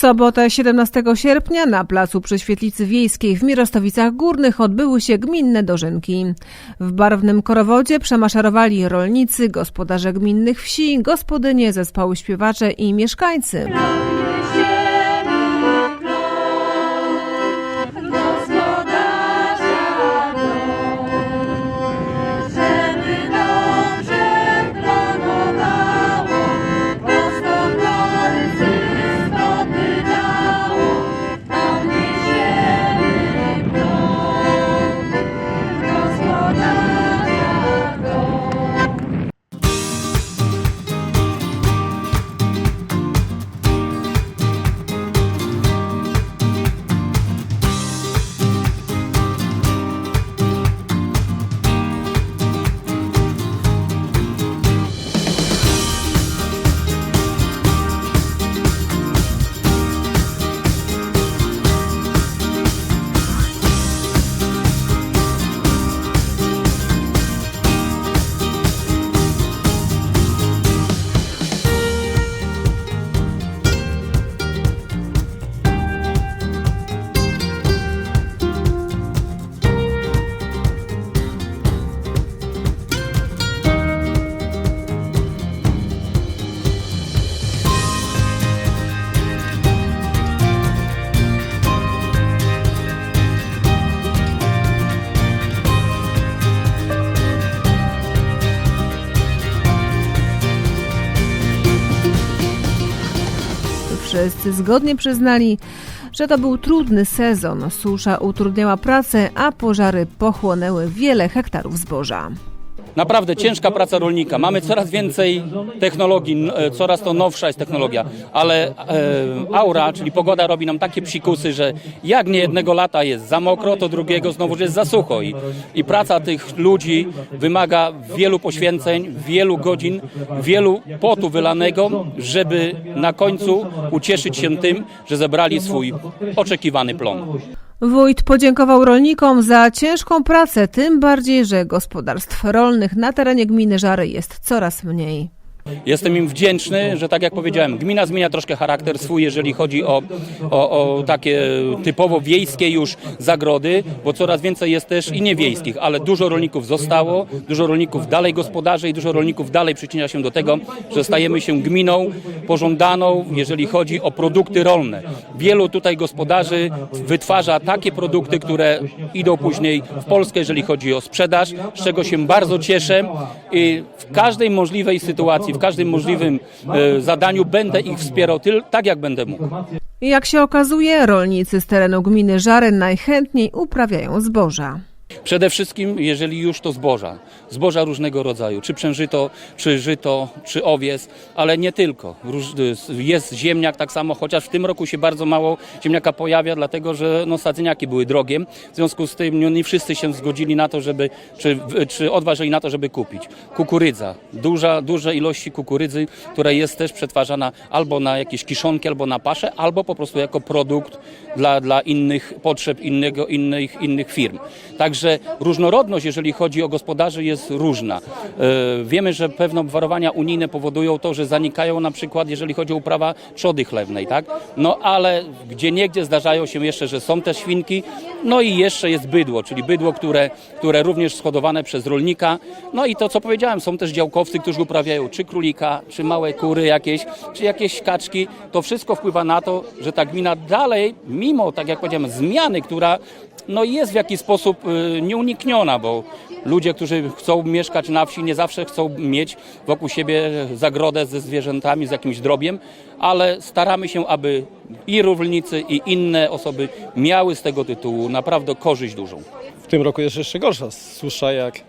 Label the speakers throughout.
Speaker 1: sobotę 17 sierpnia na placu przy Świetlicy Wiejskiej w Mirostowicach Górnych odbyły się gminne dożynki. W barwnym korowodzie przemaszerowali rolnicy, gospodarze gminnych wsi, gospodynie, zespoły śpiewacze i mieszkańcy. Wszyscy zgodnie przyznali, że to był trudny sezon. Susza utrudniała pracę, a pożary pochłonęły wiele hektarów zboża.
Speaker 2: Naprawdę ciężka praca rolnika. Mamy coraz więcej technologii, e, coraz to nowsza jest technologia, ale e, aura, czyli pogoda robi nam takie psikusy, że jak nie jednego lata jest za mokro, to drugiego znowu jest za sucho. I, I praca tych ludzi wymaga wielu poświęceń, wielu godzin, wielu potu wylanego, żeby na końcu ucieszyć się tym, że zebrali swój oczekiwany plon.
Speaker 1: Wójt podziękował rolnikom za ciężką pracę, tym bardziej, że gospodarstw rolnych na terenie gminy Żary jest coraz mniej.
Speaker 2: Jestem im wdzięczny, że tak jak powiedziałem, gmina zmienia troszkę charakter swój, jeżeli chodzi o, o, o takie typowo wiejskie już zagrody, bo coraz więcej jest też i niewiejskich, ale dużo rolników zostało, dużo rolników dalej gospodarzy i dużo rolników dalej przyczynia się do tego, że stajemy się gminą pożądaną, jeżeli chodzi o produkty rolne. Wielu tutaj gospodarzy wytwarza takie produkty, które idą później w Polskę, jeżeli chodzi o sprzedaż, z czego się bardzo cieszę i w każdej możliwej sytuacji, w każdym możliwym e, zadaniu będę ich wspierał tak, jak będę mógł.
Speaker 1: Jak się okazuje, rolnicy z terenu gminy Żary najchętniej uprawiają zboża.
Speaker 2: Przede wszystkim, jeżeli już to zboża, zboża różnego rodzaju, czy przężyto, czy żyto, czy owies, ale nie tylko. Róż, jest ziemniak tak samo, chociaż w tym roku się bardzo mało ziemniaka pojawia, dlatego że no, sadzeniaki były drogie. W związku z tym no, nie wszyscy się zgodzili na to, żeby, czy, czy odważyli na to, żeby kupić. Kukurydza, duża, duże ilości kukurydzy, która jest też przetwarzana albo na jakieś kiszonki, albo na paszę, albo po prostu jako produkt dla, dla innych potrzeb innego, innych, innych firm. Także różnorodność, jeżeli chodzi o gospodarzy, jest różna. E, Wiemy, że pewne obwarowania unijne powodują to, że zanikają na przykład, jeżeli chodzi o uprawę trzody chlewnej, tak? No ale gdzie niegdzie zdarzają się jeszcze, że są te świnki, no i jeszcze jest bydło, czyli bydło, które, które również schodowane przez rolnika. No i to, co powiedziałem, są też działkowcy, którzy uprawiają czy królika, czy małe kury jakieś, czy jakieś kaczki. To wszystko wpływa na to, że ta gmina dalej, mimo, tak jak powiedziałem, zmiany, która no jest w jakiś sposób y, nieunikniona, bo ludzie, którzy chcą mieszkać na wsi, nie zawsze chcą mieć wokół siebie zagrodę ze zwierzętami, z jakimś drobiem, ale staramy się, aby i rolnicy, i inne osoby miały z tego tytułu naprawdę korzyść dużą.
Speaker 3: w tym roku jest jeszcze gorsza susza jak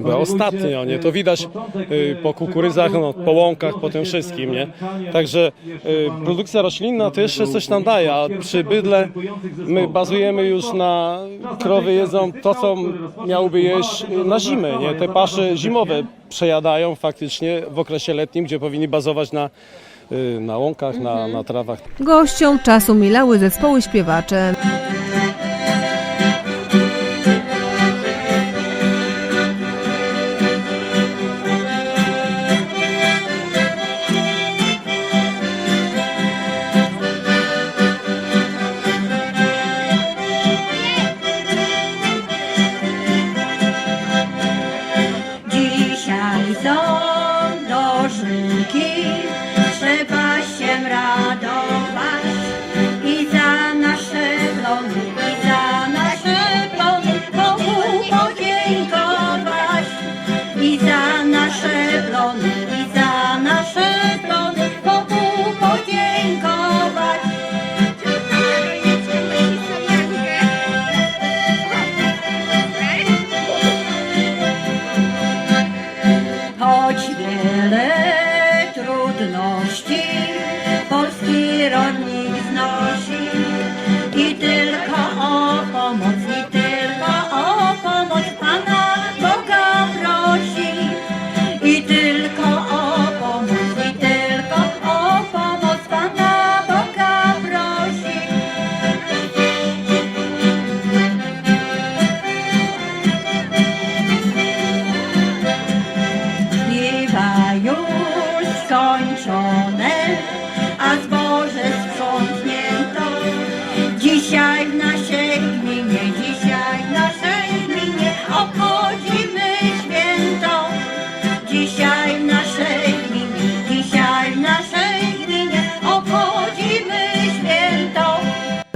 Speaker 3: była ostatnio, nie? To widać y, po kukurydzach, no, po łąkach, po tym wszystkim, nie? Także y, produkcja roślinna to jeszcze coś nam daje, a przy bydle my bazujemy już na krowy jedzą to, co miałyby jeść na zimę, nie? Te pasze zimowe przejadają faktycznie w okresie letnim, gdzie powinni bazować na, na łąkach, na, na trawach.
Speaker 1: Gościom czasu milały zespoły śpiewacze.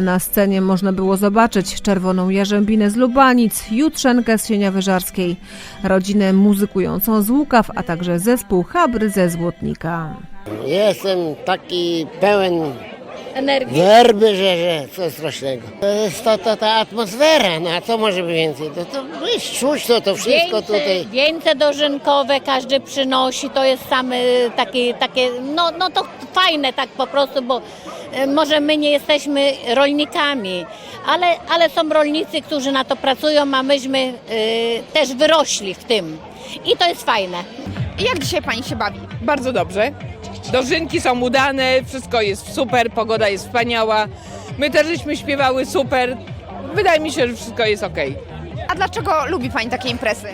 Speaker 1: Na scenie można było zobaczyć czerwoną jarzębinę z Lubanic, Jutrzenkę z Sienia Wyżarskiej, rodzinę muzykującą z Łukaw, a także zespół Habry ze Złotnika.
Speaker 4: Jestem taki pełen
Speaker 5: Energii.
Speaker 4: nerwy, że, że coś strasznego. To jest to, to ta atmosfera, no a co może być więcej? To, to jest czuć to, to wszystko
Speaker 5: Wieńce,
Speaker 4: tutaj.
Speaker 5: wieńce dożynkowe każdy przynosi, to jest same takie, takie no, no to fajne tak po prostu, bo może my nie jesteśmy rolnikami, ale, ale są rolnicy, którzy na to pracują, a myśmy e, też wyrośli w tym. I to jest fajne.
Speaker 6: I jak dzisiaj pani się bawi?
Speaker 7: Bardzo dobrze. Dożynki są udane, wszystko jest super, pogoda jest wspaniała. My też żeśmy śpiewały super. Wydaje mi się, że wszystko jest ok.
Speaker 6: A dlaczego lubi pani takie imprezy?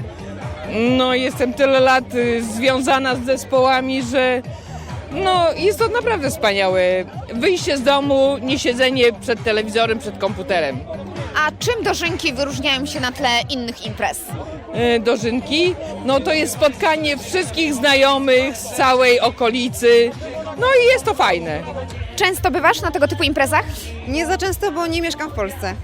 Speaker 7: No, jestem tyle lat y, związana z zespołami, że no, jest to naprawdę wspaniałe. Wyjście z domu, nie siedzenie przed telewizorem, przed komputerem.
Speaker 6: A czym dożynki wyróżniają się na tle innych imprez?
Speaker 7: Y, Dożynki, no to jest spotkanie wszystkich znajomych z całej okolicy. No i jest to fajne.
Speaker 6: Często bywasz na tego typu imprezach?
Speaker 8: Nie za często, bo nie mieszkam w Polsce.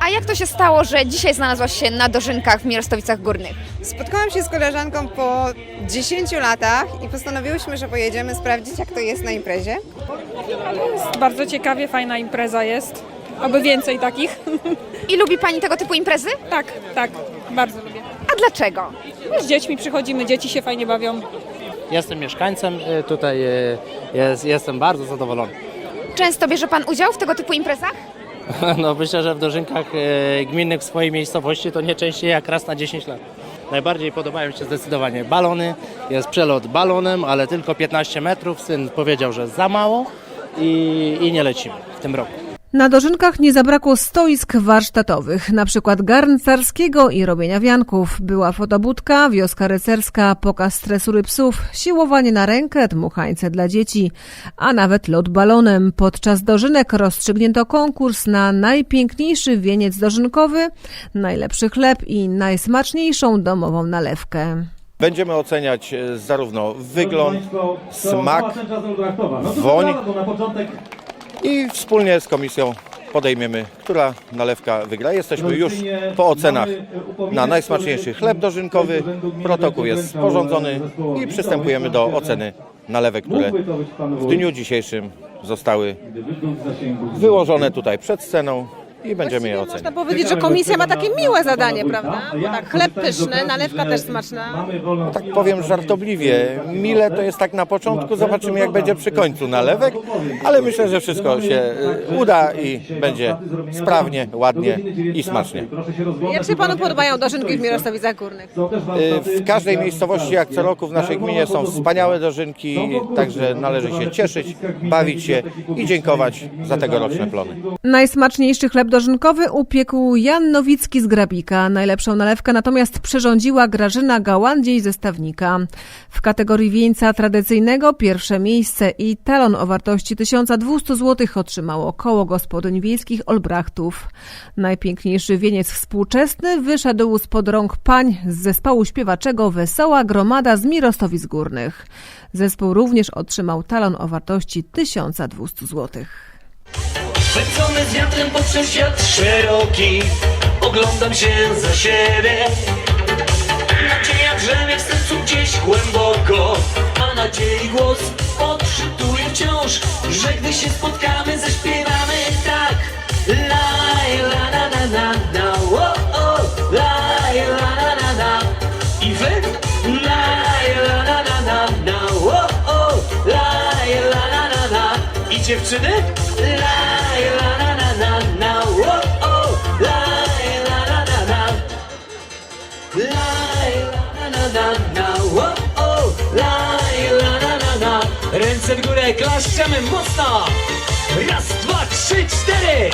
Speaker 6: A jak to się stało, że dzisiaj znalazłaś się na dożynkach w Mirostowicach Górnych?
Speaker 8: Spotkałam się z koleżanką po 10 latach i postanowiłyśmy, że pojedziemy sprawdzić, jak to jest na imprezie.
Speaker 9: Bardzo ciekawie, fajna impreza jest. Oby więcej takich.
Speaker 6: I lubi pani tego typu imprezy?
Speaker 9: tak, tak, bardzo lubię.
Speaker 6: A dlaczego?
Speaker 9: Z dziećmi przychodzimy, dzieci się fajnie bawią.
Speaker 10: Jestem mieszkańcem y, tutaj, y, jest, jestem bardzo zadowolony.
Speaker 6: Często bierze pan udział w tego typu imprezach?
Speaker 10: No myślę, że w dożynkach y, gminnych w swojej miejscowości to nie częściej jak raz na 10 lat. Najbardziej podobają się zdecydowanie balony. Jest przelot balonem, ale tylko 15 metrów. Syn powiedział, że za mało i, i nie lecimy w tym roku.
Speaker 1: Na dożynkach nie zabrakło stoisk warsztatowych, na przykład garncarskiego i robienia wianków. Była fotobudka, wioska rycerska, pokaz stresury psów, siłowanie na rękę, dmuchańce dla dzieci, a nawet lot balonem. Podczas dożynek rozstrzygnięto konkurs na najpiękniejszy wieniec dożynkowy, najlepszy chleb i najsmaczniejszą domową nalewkę.
Speaker 11: Będziemy oceniać e, zarówno wygląd, smak, woń i wspólnie z komisją podejmiemy, która nalewka wygra. Jesteśmy już po ocenach na najsmaczniejszy chleb dożynkowy. Protokół jest sporządzony i przystępujemy do oceny nalewek, które w dniu dzisiejszym zostały wyłożone tutaj przed sceną i będziemy je oceniać.
Speaker 1: Można powiedzieć, że komisja ma takie miłe zadanie, prawda? Bo tak, chleb pyszny, nalewka też smaczna.
Speaker 11: Tak powiem żartobliwie, mile to jest tak na początku, zobaczymy jak będzie przy końcu nalewek, ale myślę, że wszystko się y, uda i będzie sprawnie, ładnie i smacznie.
Speaker 1: Jak się panu podobają dożynki w Mirostowicach Górnych?
Speaker 11: Y, W każdej miejscowości, jak co roku w naszej gminie są wspaniałe dożynki, także należy się cieszyć, bawić się i dziękować za tegoroczne plony.
Speaker 1: Najsmaczniejszy chleb dożynkowy upiekł Jan Nowicki z Grabika. Najlepszą nalewkę natomiast przyrządziła Grażyna Gałandziej ze Stawnika. W kategorii wieńca tradycyjnego pierwsze miejsce i talon o wartości 1200 zł otrzymało koło gospodyń wiejskich Olbrachtów. Najpiękniejszy wieniec współczesny wyszedł spod rąk pań z zespołu śpiewaczego Wesoła Gromada z Mirostowic Górnych. Zespół również otrzymał talon o wartości 1200 złotych.
Speaker 12: Chwycony z wiatrem poprzez świat szeroki. Oglądam się za siebie. Nadzieja drzemie w sercu gdzieś głęboko. A nadziei głos odczytuje wciąż Że gdy się spotkamy zaśpiewamy tak. Laj, la na na na na o, o, Laj, la na na na I wy? Laj, dziewczyny? Laj, la, na, na, na, na, wo, o, laj, la, la, na, na. Laj, la, na, na, na, na, wo, o, laj, la, na, na, na. Ręce w górę, klaszczemy mocno! Raz, dwa, trzy, cztery!